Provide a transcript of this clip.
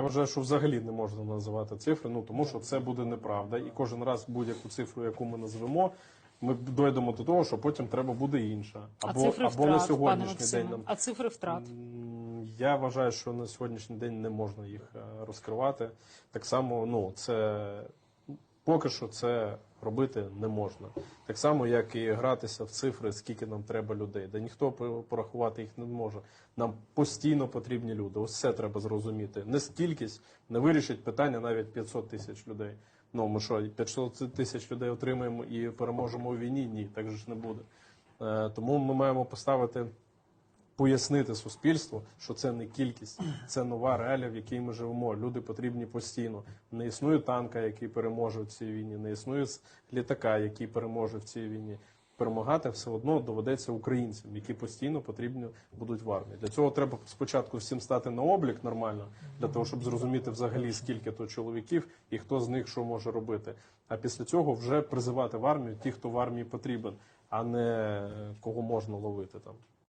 Я вважаю, що взагалі не можна називати цифри, ну тому що це буде неправда. І кожен раз будь-яку цифру, яку ми назвемо, ми дойдемо до того, що потім треба буде інша. Або, а цифри або втрат, на пане сьогоднішній Максиме, день нам а цифри втрат. М, Я вважаю, що на сьогоднішній день не можна їх е, розкривати. Так само, ну це поки що це робити не можна. Так само, як і гратися в цифри, скільки нам треба людей. Де ніхто порахувати їх не може. Нам постійно потрібні люди. Ось це треба зрозуміти. Не кількість не вирішить питання навіть 500 тисяч людей. Ну ми що, 500 тисяч людей отримаємо і переможемо у війні? Ні, так же ж не буде. Е, Тому ми маємо поставити пояснити суспільству, що це не кількість, це нова реалія, в якій ми живемо. Люди потрібні постійно. Не існує танка, який переможе в цій війні, не існує літака, який переможе в цій війні. Перемагати все одно доведеться українцям, які постійно потрібні будуть в армії. Для цього треба спочатку всім стати на облік нормально, для того, щоб зрозуміти взагалі скільки то чоловіків і хто з них що може робити. А після цього вже призивати в армію ті, хто в армії потрібен, а не кого можна ловити там.